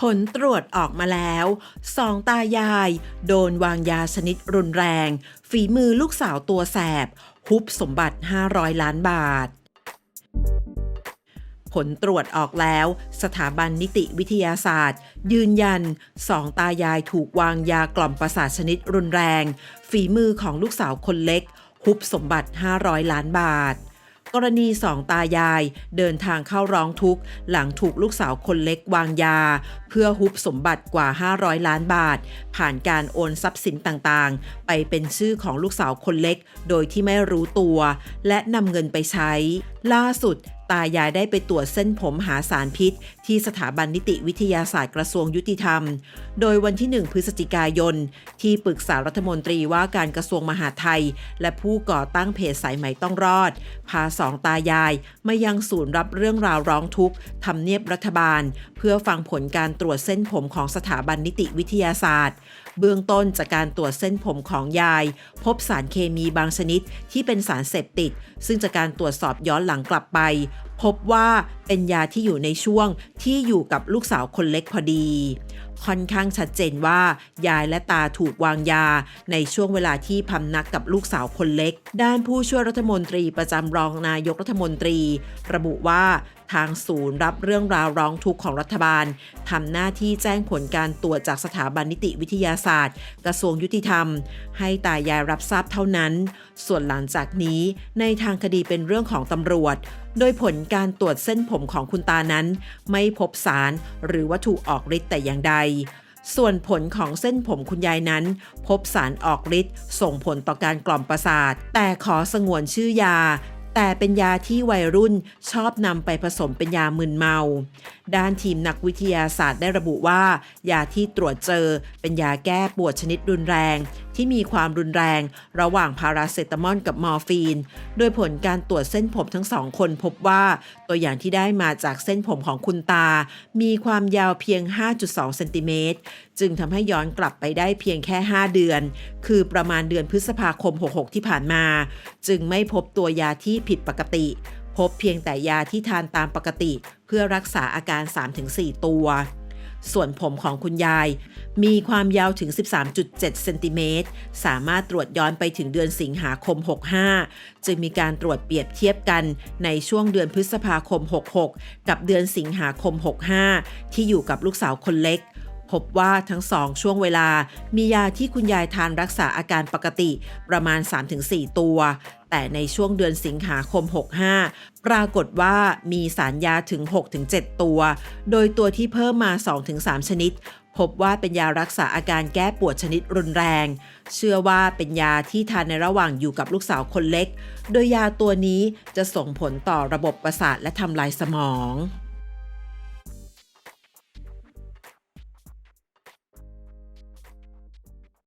ผลตรวจออกมาแล้วสองตายาย โดนวางยาชนิดรุนแรง ฝีมือลูกสาวตัวแสบ ฮุบสมบัติ 500 ล้านบาท ผลตรวจออกแล้ว สถาบันนิติวิทยาศาสตร์ ยืนยันสองตายายถูกวางยากล่อมประสาทชนิดรุนแรง ฝีมือของลูกสาวคนเล็ก ฮุบสมบัติ 500 ล้านบาท กรณีสองตายายเดินทางเข้าร้องทุกข์ หลังถูกลูกสาวคนเล็กวางยา เพื่อฮุบสมบัติกว่า 500 ล้านบาท ผ่านการโอนทรัพย์สินต่างๆ ไปเป็นชื่อของลูกสาวคนเล็ก โดยที่ไม่รู้ตัว และนำเงินไปใช้ ล่าสุด ตายายได้ไปตรวจเส้นผมหาสารพิษ ที่สถาบันนิติวิทยาศาสตร์กระทรวงยุติธรรม โดยวันที่ 1 พฤศจิกายน ที่ปรึกษารัฐมนตรีว่าการกระทรวงมหาดไทย และผู้ก่อตั้งเพจสายไหมต้องรอด พาสองตายายมายังศูนย์รับเรื่องราวร้องทุกข์ทำเนียบรัฐบาลเพื่อฟังผลการตรวจเส้นผมของสถาบันนิติวิทยาศาสตร์ เบื้องต้นจากการตรวจเส้นผมของยาย พบสารเคมีบางชนิดที่เป็นสารเสพติด ซึ่งจากการตรวจสอบย้อนหลังกลับไป พบว่าเป็นยาที่อยู่ในช่วงที่อยู่กับลูกสาวคนเล็กพอดี ค่อนข้างชัดเจนว่า ยายและตาถูกวางยา ในช่วงเวลาที่พำนักกับลูกสาวคนเล็ก ด้านผู้ช่วยรัฐมนตรีประจำรองนายกรัฐมนตรี ระบุว่า ทางศูนย์รับเรื่องราวร้องทุกข์ของรัฐบาลทำหน้าที่แจ้งผลการตรวจจากสถาบันนิติวิทยาศาสตร์ กระทรวงยุติธรรม ให้ตายายรับทราบเท่านั้น ส่วนหลังจากนี้ในทางคดีเป็นเรื่องของตำรวจ โดยผลการตรวจเส้นผมของคุณตานั้น ไม่พบสารหรือวัตถุออกฤทธิ์แต่อย่างใดส่วนผลของเส้นผมคุณยายนั้น พบสารออกฤทธิ์ส่งผลต่อการกล่อมประสาท แต่ขอสงวนชื่อยา แต่เป็นยาที่วัยรุ่นชอบนำไปผสมเป็นยามึนเมา ด้านทีมนักวิทยาศาสตร์ได้ระบุว่า ยาที่ตรวจเจอเป็นยาแก้ปวดชนิดรุนแรง ที่มีความรุนแรง ระหว่างพาราเซตามอลกับมอร์ฟีน โดยผลการตรวจเส้นผมทั้งสองคนพบว่า ตัวอย่างที่ได้มาจากเส้นผมของคุณตา มีความยาวเพียง 5.2 เซนติเมตร จึงทำให้ย้อนกลับไปได้เพียงแค่ 5 เดือน คือประมาณเดือนพฤษภาคม 66 ที่ผ่านมา จึงไม่พบตัวยาที่ผิดปกติ พบเพียงแต่ยาที่ทานตามปกติ เพื่อรักษาอาการ 3-4 ตัว ส่วนผมของคุณยาย มีความยาวถึง 13.7 เซนติเมตร สามารถตรวจย้อนไปถึงเดือนสิงหาคม 65 จึงมีการตรวจเปรียบเทียบกันในช่วงเดือนพฤษภาคม 66 กับเดือนสิงหาคม 65 ที่อยู่กับลูกสาวคนเล็ก พบว่าทั้งสองช่วงเวลา มียาที่คุณยายทานรักษาอาการปกติประมาณ 3-4 ตัว แต่ในช่วงเดือนสิงหาคม 65 ปรากฏว่ามีสารยาถึง 6-7 ตัว โดยตัวที่เพิ่มมา 2-3 ชนิด พบว่าเป็นยารักษาอาการแก้ปวดชนิดรุนแรง เชื่อว่าเป็นยาที่ทานในระหว่างอยู่กับลูกสาวคนเล็ก โดยยาตัวนี้จะส่งผลต่อระบบประสาทและทำลายสมอง